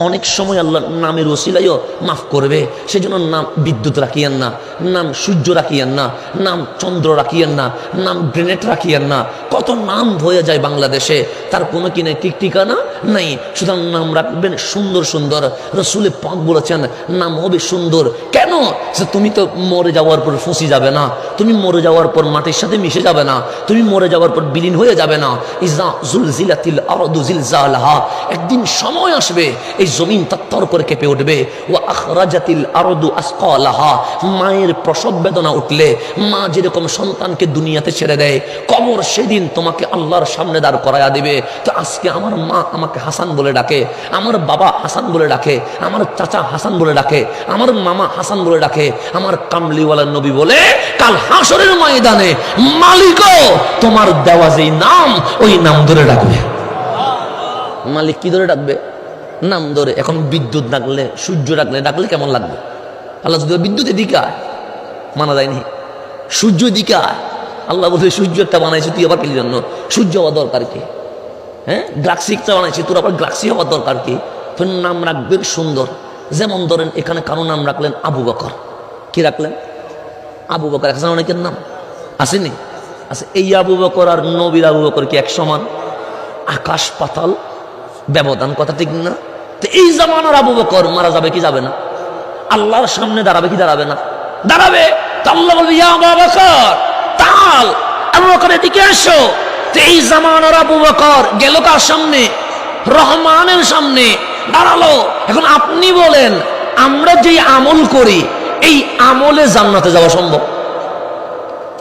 অনেক সময় আল্লাহ নামের ওসিলাইও মাফ করবে। সেজন্য নাম বিদ্যুৎ রাখিয়েন না, নাম সূর্য রাখিয়েন না, নাম চন্দ্র রাখিয়েন না, নাম গ্রেনেড রাখিয়েন না। কত নাম হয়ে যায় বাংলাদেশে, তার কোনো কিনে ঠিক ঠিকানা? নেই। সুতরাং নাম রাখবেন সুন্দর সুন্দর। রসুলে পাক বলেছেন, নাম হবে সুন্দর। কেন? যে তুমি তো মরে যাওয়ার পর ফুঁসি যাবে না। তুমি মরে যাওয়ার পর মাটির সাথে মিশে যাবে না। তুমি মরে যাওয়ার পর বিলীন হয়ে যাবে না। ইজা জুলজিলাতিল আরদু জিলজালাহা। একদিন সময় আসবে, এই জমিন তত্তর করে কেঁপে উঠবে। ও আখরাজাতিল আরদু আসকালাহা। মায়ের প্রসব বেদনা উঠলে, মা যেরকম সন্তানকে দুনিয়াতে ছেড়ে দেয়, কবর সেদিন তোমাকে আল্লাহর সামনে দাঁড় করায়া দেবে। তো আজকে আমার মা আমাকে হাসান বলে ডাকে আমার বাবা হাসান বলে ডাকে আমার চাচা হাসান বলে ডাকে আমার মামা হাসান বলে ডাকে আমার কামলিওয়ালা নবী বলে কাল হাসরের ময়দানে মালিকও তোমার দেওয়া যেই নাম ওই নাম ধরে ডাকবে। মালিক কি ধরে ডাকবে? নাম ধরে এখন বিদ্যুৎ ডাকলে সূর্য ডাকলে ডাকলে কেমন লাগবে? আল্লাহ যদি বিদ্যুৎ আয়, মানা যায়নি সূর্য দিকা আল্লাহ বলছে সূর্য একটা বানাইছে তুই আবার কি জন্য। সূর্য হওয়া দরকার কি? হ্যাঁ? গ্লাক্সি একটা বানাইছে, তোর আবার গ্লাক্সি হওয়ার দরকার কি? তোর নাম রাখবেন সুন্দর। যেমন ধরেন, এখানে কারও নাম রাখলেন আবু বকর। কি রাখলেন? আবু বকর একজন অনেকের নাম? আসেনি? আচ্ছা এই আবু বকর আর নবীর আবু বকর কি এক সমান আকাশ পাতাল, ব্যবধান কথা ঠিক না? তো এই জামানার আবু বকর মারা যাবে কি যাবে না? আল্লাহর সামনে দাঁড়াবে কি দাঁড়াবে না? দাঁড়াবে! তো আল্লাহ বলবে, ইয়া আবু বকর, তাল, আবু বকর এদিকে এসো। এই জামানার আবু বকর গেল কার সামনে? রহমানের সামনে। দাঁড়াল। এখন আপনি বলেন, আমরা যেই আমল করি, এই আমলে জান্নাতে যাওয়া সম্ভব?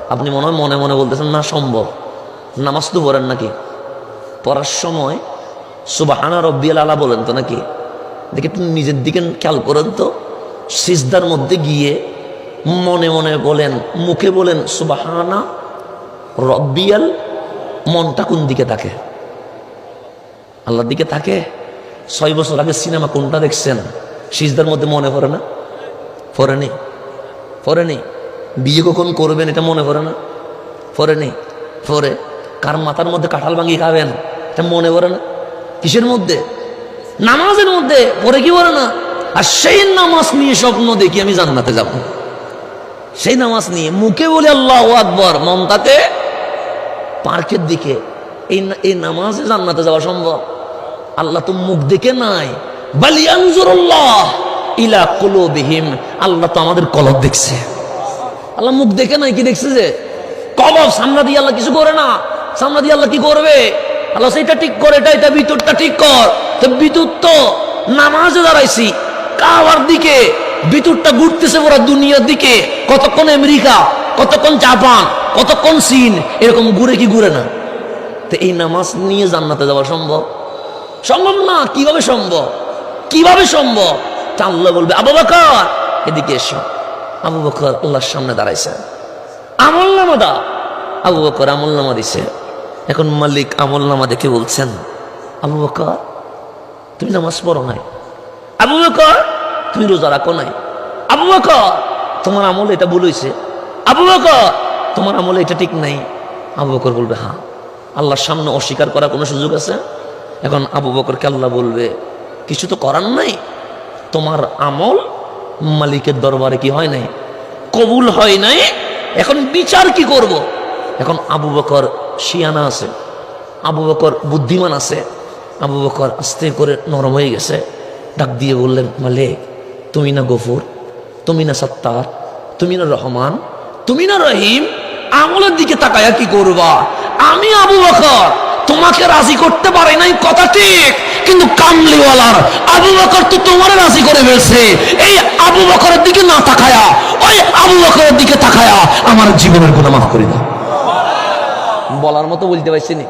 আপনি মনে হয় মনে মনে বলতেছেন, না, সম্ভব। নামাজ তো পড়েন নাকি? পড়ার সময় সুবাহানা রব্বিয়াল আলা বলেন তো নাকি? দেখে একটু নিজের দিকে খেয়াল করেন তো। সিজদার মধ্যে গিয়ে মনে মনে বলেন, মুখে বলেন, সুবাহানা রব্বিয়াল মনটা কোন দিকে থাকে? আল্লাহর দিকে থাকে? ছয় বছর আগে সিনেমা কোনটা দেখছেন? সিজদার মধ্যে মনে পড়ে না? পড়েনি নেই। বিয়ে কখন করবেন এটা মনে পড়ে না? পড়েনি পরে কার মাথার মধ্যে কাঁঠাল ভাঙি খাবেন? এটা মনে পড়ে না? কিসের মধ্যে? নামাজের মধ্যে। পরে কি বলে না? আর সেই নামাজ নিয়ে স্বপ্ন দেখি আমি জান্নাতে যাব। সেই নামাজ নিয়ে মুখে বলে আল্লাহ আকবর, মন তাতে পার্কের দিকে। এই এই নামাজে জান্নাতে যাওয়া সম্ভব। আল্লাহ তো মুখ দেখে নাই। বালিয়ানজুরুল্লাহ ইলা কুলুবিহিম। আল্লাহ তো আমাদের কলব দেখছে। আল্লাহ মুখ দেখে নাই, কি দেখছে যে? কলব, সামনে দিয়ে আল্লাহ কিছু করে না। সামনে দিয়ে আল্লাহ কি করবে? আল্লাহ সেটা ঠিক করে, এটা এটা ভিতরটা ঠিক কর। তো ভিতর তো নামাজে দাঁড়াইছি। কাবার দিকে ভিতরটা ঘুরতেছে ওরা দুনিয়ার দিকে। কতক্ষণ আমেরিকা, কতক্ষণ জাপান কতক্ষণ সিন? এরকম ঘুরে কি ঘুরে না? তো এই নামাজ নিয়ে জান্নাতে যাওয়া সম্ভব? সম্ভব না, কীভাবে সম্ভব? কীভাবে সম্ভব? তা আল্লাহ বলবে, আবু বকর! এদিকে এসো। আবু বকর আল্লাহর সামনে দাঁড়াইছে। আমল নামা দা আবু বকর আমল নামা দিছে। এখন মালিক আমল নামা দেখে বলছেন, আবু বকর, তুমি নামাজ পড়ো নাই? আবু বকর, তুমি রোজা রাখো নাই? আবু বকর, তোমার আমল এটা ভুল আবু বকর তোমার আমলে এটা ঠিক নাই? আবু বকর বলবে হ্যাঁ আল্লাহর সামনে অস্বীকার করার কোনো সুযোগ আছে? এখন আবু বকরকে আল্লাহ বলবে, কিছু তো করার নাই? তোমার আমল মালিকের দরবারে কি হয় নাই? কবুল হয় নাই? এখন বিচার কি করব। এখন আবু বকর শিয়ানা আছে, আবু বকর বুদ্ধিমান আছে, আবু বকর আস্তে করে নরম হয়ে গেছে। ডাক দিয়ে বললেন, মালিক, তুমি না গফুর, তুমি না সত্তার, তুমি না রহমান তুমি না রহিম? আমলের দিকে তাকায়া কি করবা? আমি আবু বকর। তোমাকে রাজি করতে পারে নাই, কথা ঠিক। কিন্তু কামলিওয়ালার আবু বকর তো তোমার রাজি করে ফেলছে। এই আবু বকরের দিকে না তাকায়া, ওই আবু বকরের দিকে তাকায়া আমার জীবনের গুণা মাফ করে দাও। বলার মতো বলতে পারছি নি?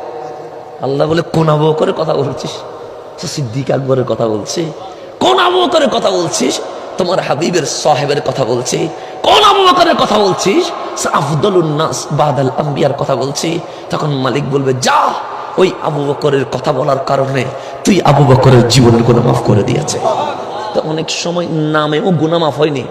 আল্লাহ বলে, কোন আবু বকরের কথা বলছিস? সিদ্দিক আকবরের কথা বলছি। কোন আবু বকরের কথা বলছিস? তোমার হাবিবের সাহেবের কথা বলছি। কোন আবু বকরের কথা বলছিস? আফদলুন্নাস বাদাল আম্বিয়ার কথা বলছি। তখন মালিক বলবে, যা, ওই আবু বকরের কথা বলার কারণে তুই আবু বকরের জীবনের গুণা মাফ করে দিয়েছে। তো অনেক সময় নামেও গুণা মাফ হয়নি।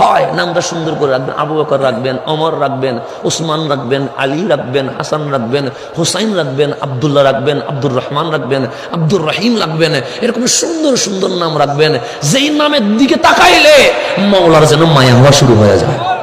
হয়, নামটা সুন্দর করে রাখবেন, আবু বকর রাখবেন অমর রাখবেন, উসমান রাখবেন, আলী রাখবেন, হাসান রাখবেন, হুসাইন রাখবেন, আবদুল্লাহ রাখবেন, আব্দুর রহমান রাখবেন, আব্দুর রহিম রাখবেন, এরকম সুন্দর সুন্দর নাম রাখবেন, যেই নামের দিকে তাকাইলে মাওলার যেন মায়া হওয়া শুরু হয়ে যায়।